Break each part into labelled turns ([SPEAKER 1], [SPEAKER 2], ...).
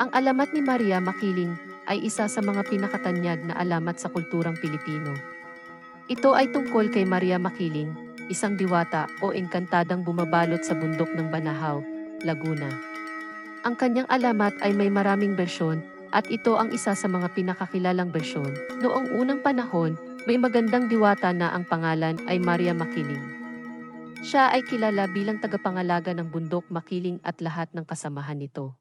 [SPEAKER 1] Ang alamat ni Maria Makiling ay isa sa mga pinakatanyag na alamat sa kulturang Pilipino. Ito ay tungkol kay Maria Makiling, isang diwata o engkantadang bumabalot sa bundok ng Banahaw, Laguna. Ang kanyang alamat ay may maraming bersyon at ito ang isa sa mga pinakakilalang bersyon. Noong unang panahon, may magandang diwata na ang pangalan ay Maria Makiling. Siya ay kilala bilang tagapangalaga ng bundok Makiling at lahat ng kasamahan nito.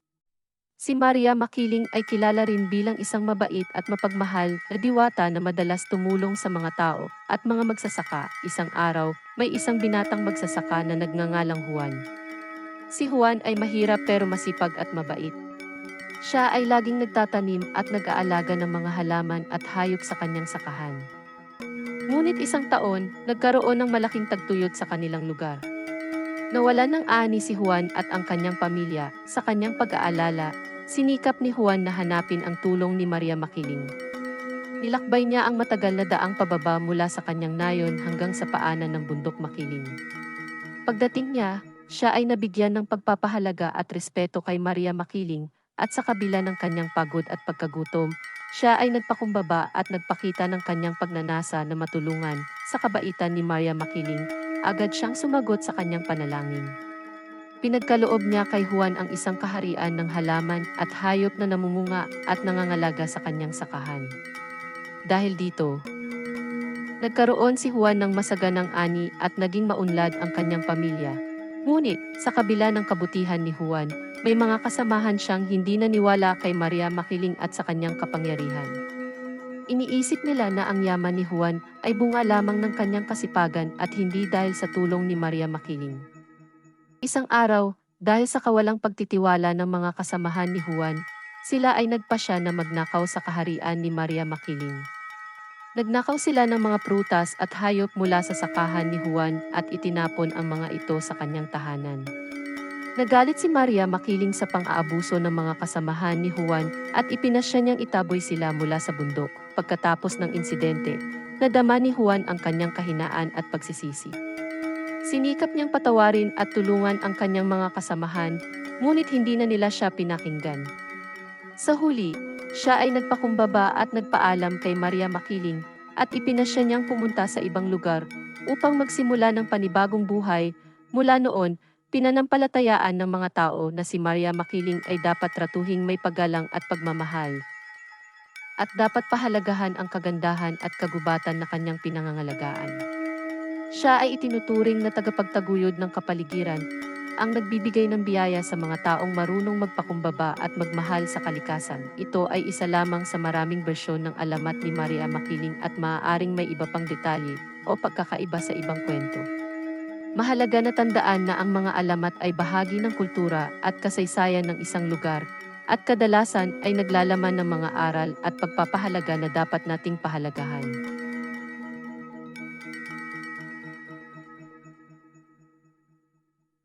[SPEAKER 1] Si Maria Makiling ay kilala rin bilang isang mabait at mapagmahal na diwata na madalas tumulong sa mga tao at mga magsasaka. Isang araw, may isang binatang magsasaka na nagngangalang Juan. Si Juan ay mahirap pero masipag at mabait. Siya ay laging nagtatanim at nag-aalaga ng mga halaman at hayop sa kanyang sakahan. Ngunit isang taon, nagkaroon ng malaking tagtuyot sa kanilang lugar. Nawalan ng ani si Juan at ang kanyang pamilya sa kanyang pag-aalala Sinikap ni Juan na hanapin ang tulong ni Maria Makiling. Nilakbay niya ang matagal na daang pababa mula sa kanyang nayon hanggang sa paanan ng bundok Makiling. Pagdating niya, siya ay nabigyan ng pagpapahalaga at respeto kay Maria Makiling at sa kabila ng kanyang pagod at pagkagutom, siya ay nagpakumbaba at nagpakita ng kanyang pagnanasa na matulungan sa kabaitan ni Maria Makiling. Agad siyang sumagot sa kanyang panalangin. Pinagkaloob niya kay Juan ang isang kaharian ng halaman at hayop na namumunga at nangangalaga sa kanyang sakahan. Dahil dito, nagkaroon si Juan ng masaganang ani at naging maunlad ang kanyang pamilya. Ngunit, sa kabila ng kabutihan ni Juan, may mga kasamahan siyang hindi naniwala kay Maria Makiling at sa kanyang kapangyarihan. Iniisip nila na ang yaman ni Juan ay bunga lamang ng kanyang kasipagan at hindi dahil sa tulong ni Maria Makiling. Isang araw, dahil sa kawalang pagtitiwala ng mga kasamahan ni Juan, sila ay nagpasya na magnakaw sa kaharian ni Maria Makiling. Nagnakaw sila ng mga prutas at hayop mula sa sakahan ni Juan at itinapon ang mga ito sa kanyang tahanan. Nagalit si Maria Makiling sa pang-aabuso ng mga kasamahan ni Juan at ipinasya niyang itaboy sila mula sa bundok. Pagkatapos ng insidente, nadama ni Juan ang kanyang kahinaan at pagsisisi. Sinikap niyang patawarin at tulungan ang kanyang mga kasamahan, ngunit hindi na nila siya pinakinggan. Sa huli, siya ay nagpakumbaba at nagpaalam kay Maria Makiling at ipinasya niyang pumunta sa ibang lugar upang magsimula ng panibagong buhay. Mula noon, pinanampalatayaan ng mga tao na si Maria Makiling ay dapat tratuhing may paggalang at pagmamahal. At dapat pahalagahan ang kagandahan at kagubatan na kanyang pinangangalagaan. Siya ay itinuturing na tagapagtaguyod ng kapaligiran, ang nagbibigay ng biyaya sa mga taong marunong magpakumbaba at magmahal sa kalikasan. Ito ay isa lamang sa maraming bersyon ng alamat ni Maria Makiling at maaaring may iba pang detalye o pagkakaiba sa ibang kwento. Mahalaga na tandaan na ang mga alamat ay bahagi ng kultura at kasaysayan ng isang lugar at kadalasan ay naglalaman ng mga aral at pagpapahalaga na dapat nating pahalagahan.